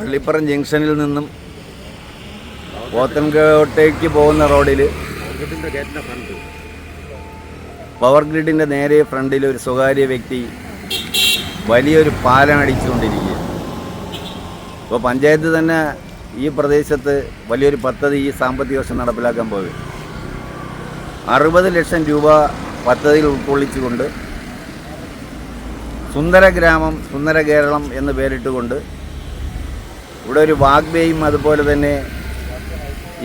പള്ളിപ്പുറം ജംഗ്ഷനിൽ നിന്നും പോത്തൻകോട്ടേക്ക് പോകുന്ന റോഡിൽ പവർ ഗ്രിഡിന്റെ നേരെ ഫ്രണ്ടിൽ ഒരു സ്വകാര്യ വ്യക്തി വലിയൊരു പാലം അടിച്ചുകൊണ്ടിരിക്കുക ഇപ്പോൾ പഞ്ചായത്ത് തന്നെ ഈ പ്രദേശത്ത് വലിയൊരു പദ്ധതി ഈ സാമ്പത്തിക വർഷം നടപ്പിലാക്കാൻ പോകും അറുപത് ലക്ഷം രൂപ പദ്ധതിയിൽ ഉൾക്കൊള്ളിച്ചുകൊണ്ട് സുന്ദര ഗ്രാമം സുന്ദര കേരളം എന്ന് പേരിട്ടുകൊണ്ട് ഇവിടെ ഒരു വാഗ്വേയും അതുപോലെ തന്നെ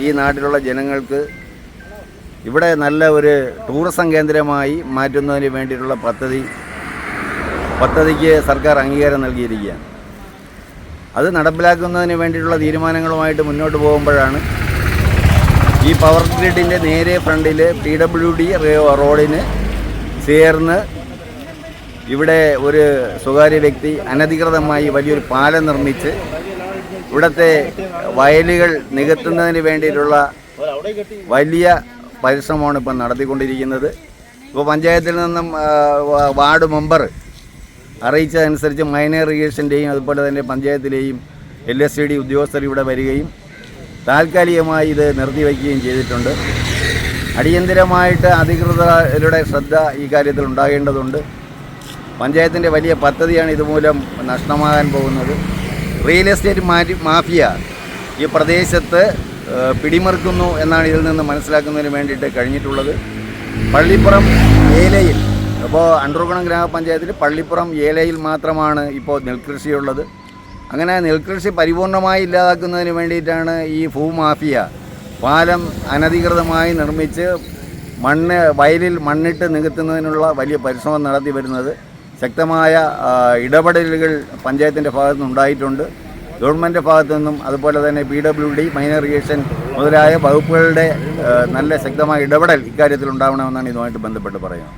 ഈ നാട്ടിലുള്ള ജനങ്ങൾക്ക് ഇവിടെ നല്ല ഒരു ടൂറിസം കേന്ദ്രമായി മാറ്റുന്നതിന് വേണ്ടിയിട്ടുള്ള പദ്ധതി പദ്ധതിക്ക് സർക്കാർ അംഗീകാരം നൽകിയിരിക്കുകയാണ്. അത് നടപ്പിലാക്കുന്നതിന് വേണ്ടിയിട്ടുള്ള തീരുമാനങ്ങളുമായിട്ട് മുന്നോട്ട് പോകുമ്പോഴാണ് ഈ പവർ ഗ്രിഡിന്റെ നേരെ ഫ്രണ്ടിൽ പി ഡബ്ല്യു ഡി റോഡിന് ചേർന്ന് ഇവിടെ ഒരു സ്വകാര്യ വ്യക്തി അനധികൃതമായി വലിയൊരു പാലം നിർമ്മിച്ച് ഇവിടുത്തെ വയലുകൾ നികത്തുന്നതിന് വേണ്ടിയിട്ടുള്ള വലിയ പരിശ്രമമാണ് ഇപ്പം നടത്തിക്കൊണ്ടിരിക്കുന്നത്. ഇപ്പോൾ പഞ്ചായത്തിൽ നിന്നും വാർഡ് മെമ്പർ അറിയിച്ചതനുസരിച്ച് മൈനർ ഇറിഗേഷന്റെയും അതുപോലെ തന്നെ പഞ്ചായത്തിലെയും എൽ എസ് സി ഡി ഉദ്യോഗസ്ഥർ ഇവിടെ വരികയും താൽക്കാലികമായി ഇത് നിർത്തിവെക്കുകയും ചെയ്തിട്ടുണ്ട്. അടിയന്തിരമായിട്ട് അധികൃതരുടെ ശ്രദ്ധ ഈ കാര്യത്തിൽ ഉണ്ടാകേണ്ടതുണ്ട്. പഞ്ചായത്തിന്റെ വലിയ പദ്ധതിയാണ് ഇതുമൂലം നഷ്ടമാകാൻ പോകുന്നത്. റിയൽ എസ്റ്റേറ്റ് മാറ്റി മാഫിയ ഈ പ്രദേശത്ത് പിടിമറുക്കുന്നു എന്നാണ് ഇതിൽ നിന്ന് മനസ്സിലാക്കുന്നതിന് വേണ്ടിയിട്ട് കഴിഞ്ഞിട്ടുള്ളത്. പള്ളിപ്പുറം ഏലയിൽ ഇപ്പോൾ അണ്ടർകുണം ഗ്രാമപഞ്ചായത്തിൽ പള്ളിപ്പുറം ഏലയിൽ മാത്രമാണ് ഇപ്പോൾ നെൽകൃഷിയുള്ളത്. അങ്ങനെ നെൽകൃഷി പരിപൂർണമായി ഇല്ലാതാക്കുന്നതിന് വേണ്ടിയിട്ടാണ് ഈ ഭൂമാഫിയ പാലം അനധികൃതമായി നിർമ്മിച്ച് മണ്ണ് വയലിൽ മണ്ണിട്ട് നികത്തുന്നതിനുള്ള വലിയ പരിശ്രമം നടത്തി വരുന്നത്. ശക്തമായ ഇടപെടലുകൾ പഞ്ചായത്തിന്റെ ഭാഗത്തു നിന്നുണ്ടായിട്ടുണ്ട് ഗവൺമെന്റ് ഭാഗത്തു നിന്നും അതുപോലെ തന്നെ P W D minor irrigation മുതലായ വകുപ്പുകളുടെ നല്ല ശക്തമായ ഇടപെടൽ ഇക്കാര്യത്തിൽ ഉണ്ടാവണമെന്നാണ് ഇതുമായിട്ട് ബന്ധപ്പെട്ട് പറയുന്നത്.